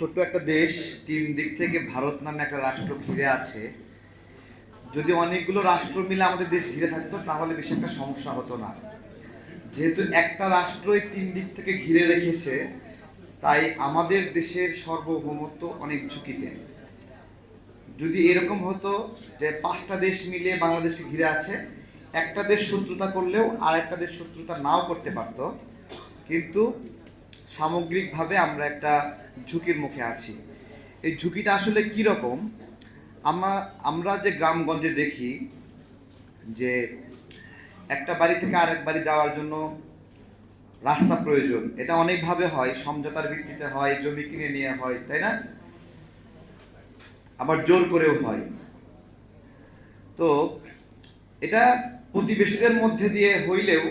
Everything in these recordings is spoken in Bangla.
ছোট্ট একটা দেশ, তিন দিক থেকে ভারত নামে একটা রাষ্ট্র ঘিরে আছে। যদি অনেকগুলো রাষ্ট্র মিলে আমাদের দেশ ঘিরে থাকতো, তাহলে বেশি একটা সমস্যা হতো না। যেহেতু একটা রাষ্ট্রই তিন দিক থেকে ঘিরে রেখেছে, তাই আমাদের দেশের সার্বভৌমত্ব অনেক ঝুঁকিতে। যদি এরকম হতো যে পাঁচটা দেশ মিলে বাংলাদেশকে ঘিরে আছে, একটা দেশ শত্রুতা করলেও আর একটা দেশ শত্রুতা নাও করতে পারতো, কিন্তু সামগ্রিকভাবে আমরা একটা ঝুঁকির মুখে আছি। এই ঝুঁকিটা আসলে কী রকম? আমরা আমরা যে গ্রামগঞ্জে দেখি যে একটা বাড়ি থেকে আরেক বাড়ি যাওয়ার জন্য রাস্তা প্রয়োজন। এটা অনেকভাবে হয়, সমঝোতার ভিত্তিতে হয়, জমি কিনে নিয়ে হয়, তাই না? আবার জোর করেও হয়। তো এটা প্রতিবেশীদের মধ্যে দিয়ে হইলেও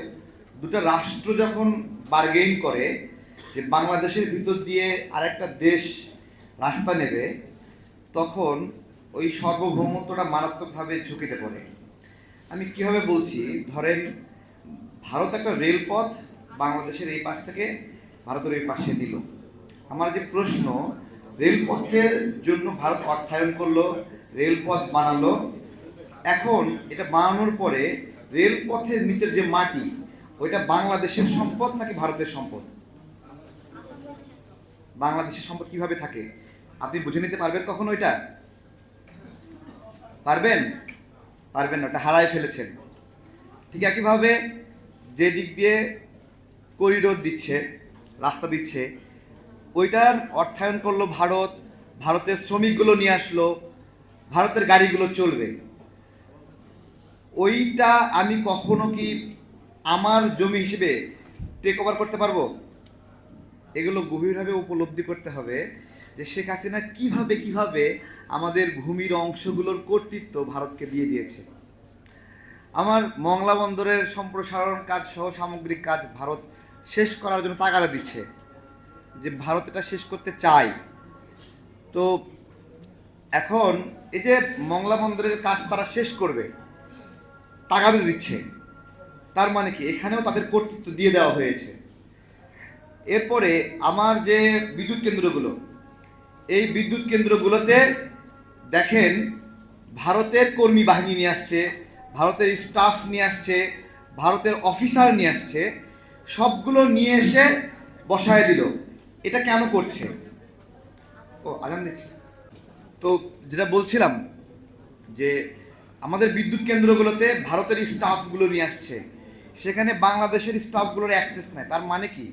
দুটো রাষ্ট্র যখন বার্গেইন করে যে বাংলাদেশের ভিতর দিয়ে আরেকটা দেশ রাস্তা নেবে, তখন ওই সার্বভৌমত্বটা মারাত্মকভাবে ঝুঁকিতে পড়ে। আমি কীভাবে বলছি? ধরেন, ভারত একটা রেলপথ বাংলাদেশের এই পাশ থেকে ভারতের এই পাশে দিল। আমার যে প্রশ্ন, রেলপথের জন্য ভারত অর্থায়ন করল, রেলপথ বানালো, এখন এটা বানানোর পরে রেলপথের নিচের যে মাটি, ওইটা বাংলাদেশের সম্পদ নাকি ভারতের সম্পদ? বাংলাদেশের সম্পদ কীভাবে থাকে? আপনি বুঝে নিতে পারবেন কখন ওইটা পারবেন? পারবেন না, ওটা হারায় ফেলেছেন। ঠিক একইভাবে যে দিক দিয়ে করিডোর দিচ্ছে, রাস্তা দিচ্ছে, ওইটার অর্থায়ন করল ভারত, ভারতের শ্রমিকগুলো নিয়ে আসলো, ভারতের গাড়িগুলো চলবে। ওইটা আমি কখনো কি আমার জমি হিসেবে টেক ওভার করতে পারব? এগুলো গভীরভাবে উপলব্ধি করতে হবে যে শেখ হাসিনা কীভাবে কীভাবে আমাদের ভূমির অংশগুলোর কর্তৃত্ব ভারতকে দিয়ে দিয়েছে। আমার মংলা বন্দরের সম্প্রসারণ কাজ সহ সামগ্রিক কাজ ভারত শেষ করার জন্য তাগাদা দিচ্ছে, যে ভারত এটা শেষ করতে চায় তো এখন এই যে মংলা বন্দরের কাজ তারা শেষ করবে, তাগাদা দিচ্ছে, তার মানে কি? এখানেও তাদের কর্তৃত্ব দিয়ে দেওয়া হয়েছে। এরপরে আমার যে বিদ্যুৎ কেন্দ্রগুলো, এই বিদ্যুৎ কেন্দ্রগুলোতে দেখেন ভারতের কর্মী বাহিনী নিয়ে আসছে, ভারতের স্টাফ নিয়ে আসছে, ভারতের অফিসার নিয়ে আসছে, সবগুলো নিয়ে এসে বসায় দিল। এটা কেন করছে? ও, আজান দিচ্ছে। তো যেটা বলছিলাম যে আমাদের বিদ্যুৎ কেন্দ্রগুলোতে ভারতের স্টাফগুলো নিয়ে আসছে, সেখানে বাংলাদেশের স্টাফগুলোর অ্যাক্সেস নেয় তার মানে কি?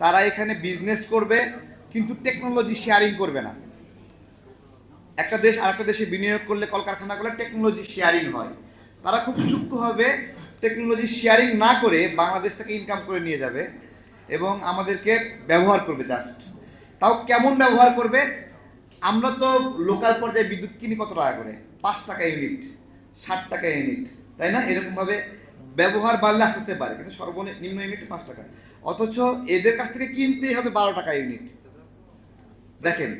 তারা এখানে বিজনেস করবে, কিন্তু টেকনোলজি শেয়ারিং করবে না। একটা দেশ আরেকটা দেশে বিনিয়োগ করলে কলকারখানাগুলো টেকনোলজি শেয়ারিং হয়। তারা খুব সূক্ষ্মভাবে টেকনোলজি শেয়ারিং না করে বাংলাদেশ থেকে ইনকাম করে নিয়ে যাবে এবং আমাদেরকে ব্যবহার করবে জাস্ট তাও কেমন ব্যবহার করবে? আমরা তো লোকাল পর্যায়ে বিদ্যুৎ কিনি কত টাকা করে? পাঁচ টাকা ইউনিট ষাট টাকা ইউনিট তাই না? এরকমভাবে ব্যবহার বাড়লে আস্তে আস্তে বাড়ে, কিন্তু সর্বনিম্ন ইউনিট পাঁচ টাকা। অথচ এদের কাছ থেকে কিনতেই হবে বারো টাকা ইউনিট দেখেন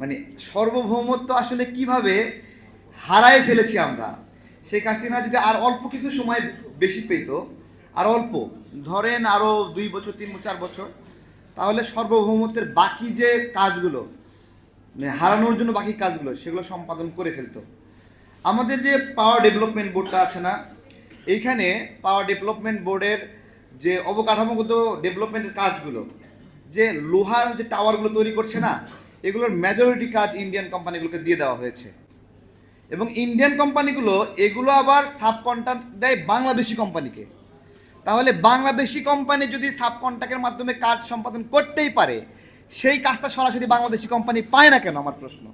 মানে সার্বভৌমত্ব আসলে কীভাবে হারায় ফেলেছি আমরা, শেখ হাসিনা যদি আর অল্প কিছু সময় বেশি পেত, আর অল্প, ধরেন আরও দুই বছর, তিন চার বছর, তাহলে সার্বভৌমত্বের বাকি যে কাজগুলো মানে হারানোর জন্য বাকি কাজগুলো, সেগুলো সম্পাদন করে ফেলতো। আমাদের যে পাওয়ার ডেভেলপমেন্ট বোর্ডটা আছে না এইখানে পাওয়ার ডেভেলপমেন্ট বোর্ডের যে অবকাঠামোগত ডেভেলপমেন্টের কাজগুলো, যে লোহার যে টাওয়ারগুলো তৈরি করছে না, এগুলোর মেজরিটি কাজ ইন্ডিয়ান কোম্পানিগুলোকে দিয়ে দেওয়া হয়েছে। এবং ইন্ডিয়ান কোম্পানিগুলো এগুলো আবার সাবকন্ট্রাক্ট দেয় বাংলাদেশি কোম্পানিকে তাহলে বাংলাদেশি কোম্পানি যদি সাবকন্ট্রাক্টের মাধ্যমে কাজ সম্পাদন করতেই পারে, সেই কাজটা সরাসরি বাংলাদেশি কোম্পানি পায় না কেন? আমার প্রশ্ন।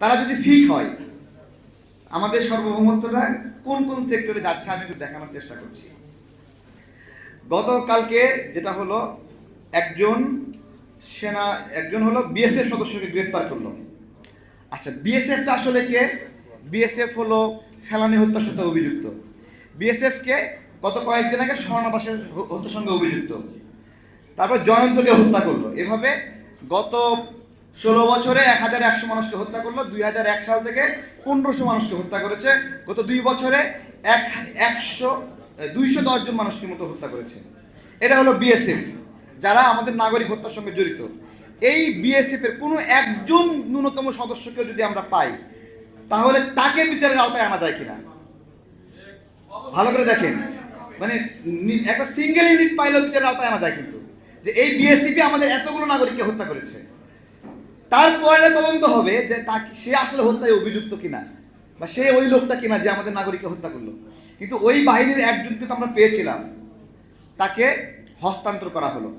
তারা যদি ফিট হয় আমাদের সার্বভৌমত্বটা কোন কোন সেক্টরে যাচ্ছে আমি একটু দেখানোর চেষ্টা করছি। গতকালকে যেটা হলো, একজন সেনা, একজন হলো বিএসএফ সদস্যকে গ্রেপ্তার করল। আচ্ছা বিএসএফটা আসলে কে? বিএসএফ হলো ফেলানি হত্যার সাথে অভিযুক্ত। বিএসএফকে গত কয়েকদিন আগে স্বর্ণদাসের হত্যার সঙ্গে অভিযুক্ত। তারপর জয়ন্তকে হত্যা করল। এভাবে গত ষোলো বছরে এক হাজার একশো মানুষকে হত্যা করল, দুই হাজার এক সাল থেকে পনেরোশো মানুষকে হত্যা করেছে। গত দুই বছরে এক একশো দুইশো দশজন মানুষকে মতো হত্যা করেছে। এটা হলো বিএসএফ যারা আমাদের নাগরিক হত্যার সঙ্গে জড়িত। এই বিএসএফ এর কোনো একজন ন্যূনতম সদস্যকে যদি আমরা পাই, তাহলে তাকে বিচারের আওতায় আনা যায় কিনা? ভালো করে দেখেন। মানে একটা সিঙ্গেল ইউনিট পাইলেও বিচারের আওতায় আনা যায় কিন্তু। যে এই বিএসসিপি আমাদের এতগুলো নাগরিককে হত্যা করেছে। তারপরে তদন্ত হবে যে তাকে সে আসলে হত্যায় অভিযুক্ত কিনা বা সে ওই লোকটা কিনা যে আমাদের নাগরিককে হত্যা করল। কিন্তু ওই বাহিনীর একজনকে তো আমরা পেয়েছিলাম। তাকে হস্তান্তর করা হলো।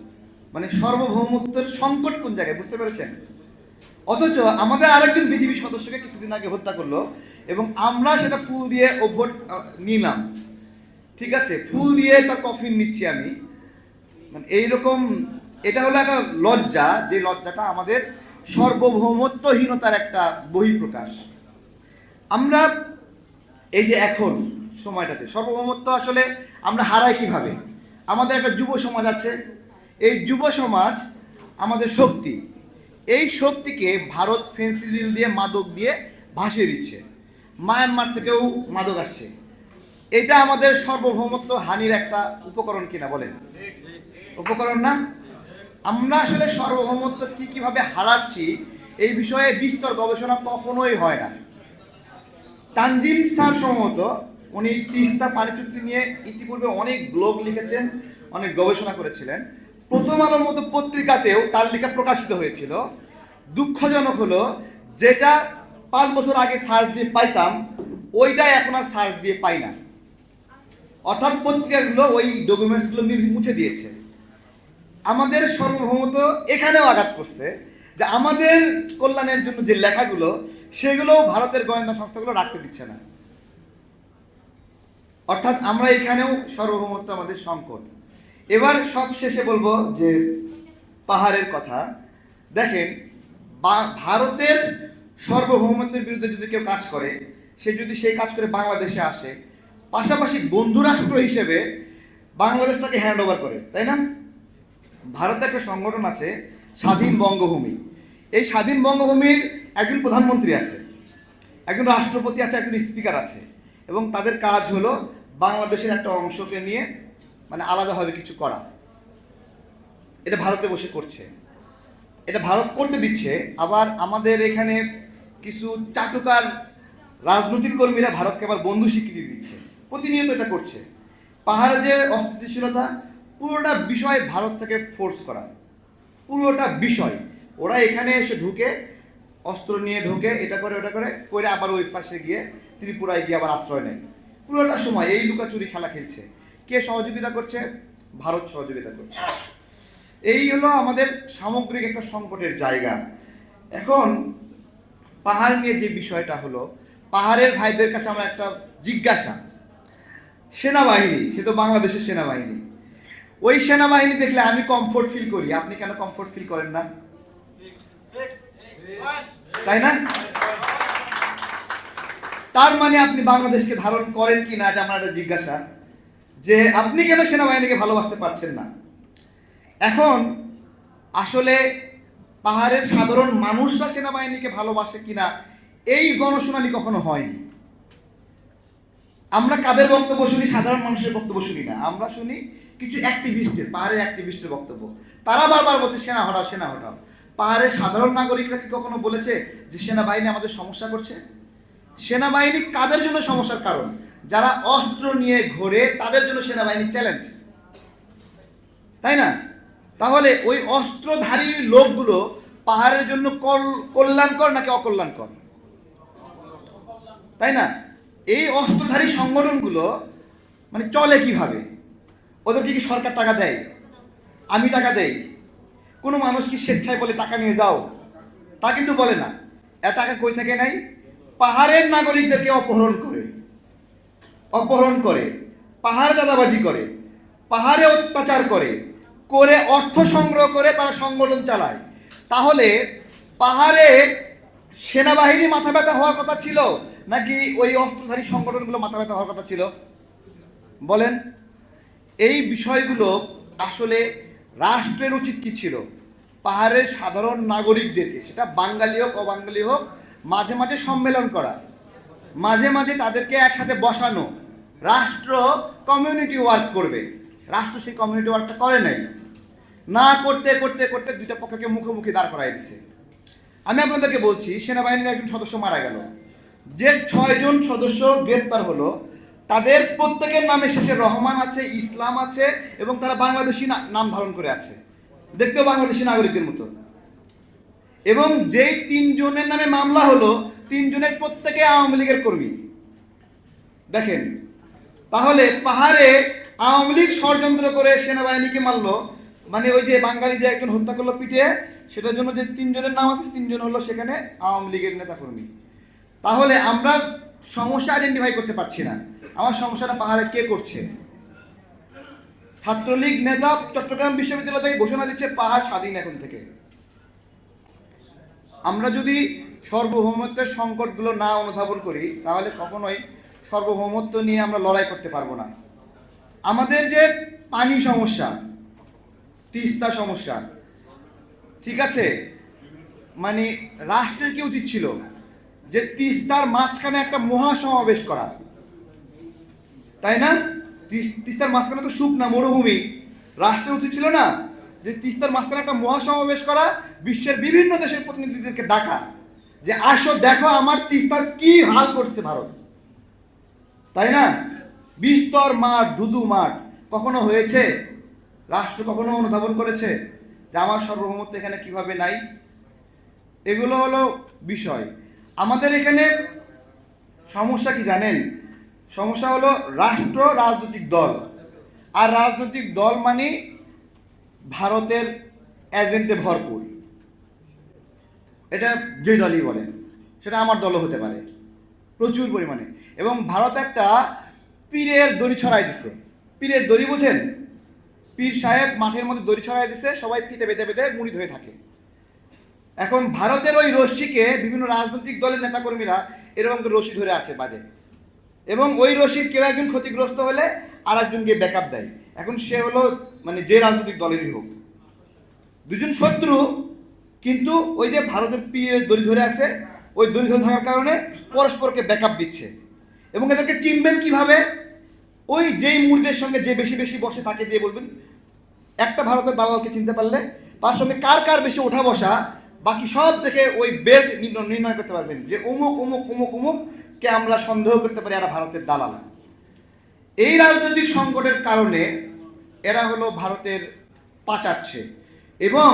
মানে সার্বভৌমত্বের সংকট কোন জায়গায় বুঝতে পেরেছেন? অথচ আমাদের আরেকজন বিজেপি সদস্যকে কিছুদিন আগে হত্যা করল এবং আমরা সেটা ফুল দিয়ে আহ, নিলাম। ঠিক আছে ফুল দিয়ে তার কফিন নিচ্ছি আমি। মানে এইরকম এটা হলো একটা লজ্জা যে লজ্জাটা আমাদের সার্বভৌমত্বহীনতার একটা বহিঃপ্রকাশ। আমরা এই যে এখন সময়টাতে, সর্বভৌমত্ব আসলে আমরা হারাই কীভাবে? আমাদের একটা যুব সমাজ আছে। এই যুব সমাজ আমাদের শক্তি। এই শক্তিকে ভারত ফেন্সিডিল দিয়ে, মাদক দিয়ে ভাসিয়ে দিচ্ছে। মায়ানমার থেকেও মাদক আসছে। এটা আমাদের সর্বভৌমত্ব হানির একটা উপকরণ কিনা বলেন? উপকরণ না? আমরা আসলে সার্বভৌমত্ব কি কীভাবে হারাচ্ছি এই বিষয়ে বিস্তর গবেষণা কখনোই হয় না। তানজিম স্যার সম্ভবত উনি তিস্তা পানি চুক্তি নিয়ে ইতিপূর্বে অনেক ব্লগ লিখেছেন, অনেক গবেষণা করেছিলেন। প্রথম আলোর মতো পত্রিকাতেও তার লেখা প্রকাশিত হয়েছিল। দুঃখজনক হলো, যেটা পাঁচ বছর আগে সার্চ দিয়ে পাইতাম ওইটাই এখন আর সার্চ দিয়ে পাই না। অর্থাৎ পত্রিকাগুলো ওই ডকুমেন্টসগুলো মুছে দিয়েছে। আমাদের সর্বভৌমত এখানেও আঘাত করছে যে আমাদের কল্যাণের জন্য যে লেখাগুলো সেগুলো ভারতের গোয়েন্দা সংস্থাগুলো রাখতে দিচ্ছে না। অর্থাৎ আমরা এখানেও সর্বভৌমত্ব আমাদের সংকট। এবার সব শেষে বলব যে পাহাড়ের কথা। দেখেন ভারতের সার্বভৌমত্বের বিরুদ্ধে যদি কেউ কাজ করে, সে যদি সেই কাজ করে বাংলাদেশে আসে, পাশাপাশি বন্ধুরাষ্ট্র হিসেবে বাংলাদেশ তাকে হ্যান্ড ওভার করে, তাই না? ভারতে একটা সংগঠন আছে, স্বাধীন বঙ্গভূমি। এই স্বাধীন বঙ্গভূমির একজন প্রধানমন্ত্রী আছে, একজন রাষ্ট্রপতি আছে, একজন স্পিকার আছে এবং তাদের কাজ হলো বাংলাদেশের একটা অংশকে নিয়ে মানে আলাদাভাবে কিছু করা। এটা ভারতে বসে করছে। এটা ভারত করতে দিচ্ছে, আবার আমাদের এখানে কিছু চাটুকার রাজনৈতিক কর্মীরা ভারতকে আবার বন্ধু স্বীকৃতি দিচ্ছে। প্রতিনিয়ত এটা করছে। পাহাড়ে যে অস্থিতিশীলতা পুরোটা বিষয় ভারত থেকে ফোর্স করা। পুরোটা বিষয়। ওরা এখানে এসে ঢুকে, অস্ত্র নিয়ে ঢোকে, এটা করে, ওটা করে করে আবার ওই পাশে গিয়ে ত্রিপুরায় গিয়ে আবার আশ্রয় নেয়। পুরোটা সময় এই লুকাচুরি খেলা খেলছে। কে সহযোগিতা করছে? ভারত সহযোগিতা করছে। এই হলো আমাদের সামগ্রিক একটা সংকটের জায়গা। এখন পাহাড় নিয়ে যে বিষয়টা হলো, পাহাড়ের ভাইদের কাছে আমার একটা জিজ্ঞাসা। সেনাবাহিনী, সে তো বাংলাদেশের সেনাবাহিনী। ওই সেনাবাহিনী দেখলে আমি কমফোর্ট ফিল করি। আপনি কেন কমফোর্ট ফিল করেন না? তাই না? তার মানে আপনি বাংলাদেশকে ধারণ করেন কি না এটা আমার একটা জিজ্ঞাসা। যে আপনি কেন সেনাবাহিনীকে ভালোবাসতে পারছেন না? এখন আসলে পাহাড়ের সাধারণ মানুষরা সেনাবাহিনীকে ভালোবাসে কিনা, এই গণশুনানি কখনো হয়নি। আমরা কাদের বক্তব্য শুনি? সাধারণ মানুষের বক্তব্য শুনি না। আমরা শুনি কিছু অ্যাক্টিভিস্টের পাহাড়ের অ্যাক্টিভিস্টের বক্তব্য। তারা বারবার বলছে, সেনা হটাও সেনা হটাও। পাহাড়ের সাধারণ নাগরিকরা কি কখনো বলেছে যে সেনাবাহিনী আমাদের সমস্যা করছে? সেনাবাহিনী কাদের জন্য সমস্যার কারণ? যারা অস্ত্র নিয়ে ঘোরে, তাদের জন্য সেনাবাহিনী চ্যালেঞ্জ তাই না? তাহলে ওই অস্ত্রধারী লোকগুলো পাহাড়ের জন্য কল- কল্যাণকর নাকি অকল্যাণকর? তাই না? এই অস্ত্রধারী সংগঠনগুলো মানে চলে কীভাবে? ওদেরকে কি সরকার টাকা দেয়? আমি টাকা দেই। কোনো মানুষ কি স্বেচ্ছায় বলে টাকা নিয়ে যাও? তা কিন্তু বলে না। এ টাকা কই থেকে নাই পাহাড়ের নাগরিকদেরকে অপহরণ করে। অপহরণ করে। পাহাড় দাদাবাজি করে। পাহাড়ে অত্যাচার করে। করে অর্থ সংগ্রহ করে তারা সংগঠন চালায়। তাহলে পাহাড়ে সেনাবাহিনী মাথা ব্যথা হওয়ার কথা ছিল। নাকি ওই অস্ত্রধারী সংগঠনগুলো মাথা ব্যথা হওয়ার কথা ছিল? বলেন, এই বিষয়গুলো আসলে রাষ্ট্রের উচিত কি ছিল? পাহাড়ের সাধারণ নাগরিকদেরকে, সেটা বাঙালি হোক, অবাঙালি হোক, মাঝে মাঝে সম্মেলন করা, মাঝে মাঝে তাদেরকে একসাথে বসানো, রাষ্ট্র কমিউনিটি ওয়ার্ক করবে। রাষ্ট্র সেই কমিউনিটি ওয়ার্কটা করে নাই। না করতে করতে করতে দুইটা পক্ষকে মুখোমুখি দাঁড় করাই দিছে। আমি আপনাদেরকে বলছি, সেনাবাহিনীর একজন সদস্য মারা গেল। যে ছয়জন সদস্য গ্রেপ্তার হলো, তাদের প্রত্যেকের নামে শেষে রহমান আছে, ইসলাম আছে, এবং তারা বাংলাদেশি নাম ধারণ করে আছে। দেখতেও বাংলাদেশি নাগরিকদের মতো। এবং যেই তিনজনের নামে মামলা হলো, তিনজনের প্রত্যেকে আওয়ামী লীগের কর্মী। দেখেন, তাহলে পাহাড়ে আওয়ামী লীগ ষড়যন্ত্র করে সেনাবাহিনীকে মারলো মানে ওই যে বাঙালি যে একজন হত্যা করল পিটিয়ে সেটার জন্য যে তিনজনের নাম আছে, তিনজন হলো সেখানে আওয়ামী লীগের নেতা কর্মী তাহলে আমরা সমস্যা আইডেন্টিফাই করতে পারছি না। আমার সমস্যাটা পাহাড়ে কে করছে? ছাত্রলীগ নেতা চট্টগ্রাম বিশ্ববিদ্যালয় থেকে ঘোষণা দিচ্ছে পাহাড় স্বাধীন এখন থেকে। আমরা যদি সার্বভৌমত্বের সংকটগুলো না অনুধাবন করি, তাহলে কখনোই সার্বভৌমত্ব নিয়ে আমরা লড়াই করতে পারব না। আমাদের যে পানি সমস্যা, তিস্তা সমস্যা, ঠিক আছে? মানে রাষ্ট্রের কি উচিত ছিল? যে তিস্তার মাঝখানে একটা মহাসমাবেশ করা। তাই না? তিস- তিস্তার মাঝখানে তো শুকনা মরুভূমি। রাষ্ট্রের উচিত ছিল না যে তিস্তার মাঝখানে একটা মহাসমাবেশ করা, বিশ্বের বিভিন্ন দেশের প্রতিনিধিদেরকে ডাকা। যে আসো, দেখো আমার তিস্তার কি হাল করছে ভারত। তাই না? বিস্তর মাঠ, ধুধু মাঠ। কখনো হয়েছে? রাষ্ট্র কখনো অনুধাবন করেছে? যে আমার সার্বভৌমত্ব এখানে কীভাবে নাই? এগুলো হলো বিষয়। আমাদের এখানে সমস্যা কি জানেন? সমস্যা হলো রাষ্ট্র রাজনৈতিক দল। আর রাজনৈতিক দল মানে ভারতের এজেন্টে ভরপুর। এটা যে দলই বলেন, সেটা আমার দলও হতে পারে। প্রচুর পরিমাণে। এবং ভারত একটা পীরের দড়ি ছড়াই দিছে। পীরের দড়ি বুঝেন? পীর সাহেব মাঠের মধ্যে দড়ি ছড়াই দিছে, সবাই ফিতে বেঁধে বেঁধে মুড়ি ধরে থাকে। এখন ভারতের ওই রশ্মিকে বিভিন্ন রাজনৈতিক দলের নেতাকর্মীরা এরকম করে রশি ধরে আছে বাজে। এবং ওই রশির কেউ একজন ক্ষতিগ্রস্ত হলে আর একজনকে ব্যাকআপ দেয়। এখন সে হলো মানে যে রাজনৈতিক দলেরই হোক। দুজন শত্রু, কিন্তু ওই যে ভারতের পীরের দড়ি ধরে আছে, ওই দড়ি ধরে থাকার কারণে পরস্পরকে ব্যাকআপ দিচ্ছে। এবং এদেরকে চিনবেন কীভাবে? ওই যেই মুড়িদের সঙ্গে যে বেশি বেশি বসে তাকে দিয়ে বলবেন, একটা ভারতের দালালকে চিনতে পারলে, তার সঙ্গে কার কার বেশি ওঠা বসা বাকি সব দেখে ওই বেল্ট নির্ণয় করতে পারবেন যে অমুক অমুক অমুক অমুক কে আমরা সন্দেহ করতে পারি, এরা ভারতের দালাল। এই রাজনৈতিক সংকটের কারণে এরা হলো ভারতের পাচারছে। এবং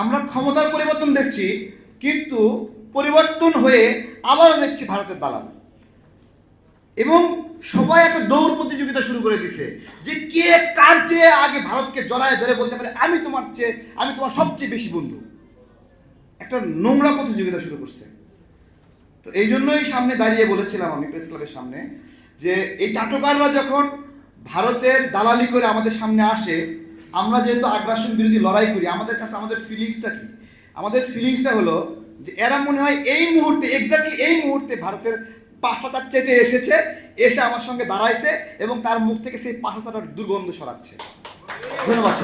আমরা ক্ষমতার পরিবর্তন দেখছি, কিন্তু পরিবর্তন হয়ে আবারও দেখছি ভারতের দালাল। এবং সবাই একটা দৌড় প্রতিযোগিতা শুরু করে দিছে যে কে কার চেয়ে আগে ভারতকে জড়ায় ধরে বলতে পারে, আমি তোমার চেয়ে, আমি তোমার সবচেয়ে বেশি বন্ধু। একটা নোংরা প্রতিযোগিতা শুরু করছে। তো এই জন্যই সামনে দাঁড়িয়ে বলেছিলাম আমি প্রেস ক্লাবের সামনে যে এই চাটকাররা যখন ভারতের দালালি করে আমাদের সামনে আসে, আমরা যেহেতু আগ্রাসন বিরোধী লড়াই করি, আমাদের কাছে আমাদের ফিলিংসটা কি? আমাদের ফিলিংসটা হলো যে এরা মনে হয় এই মুহূর্তে এক্স্যাক্টলি এই মুহূর্তে ভারতের পাঁচ হাজার চেটে এসেছে, এসে আমার সঙ্গে দাঁড়াইছে এবং তার মুখ থেকে সেই পাঁচ হাজার দুর্গন্ধ সরাচ্ছে ধন্যবাদ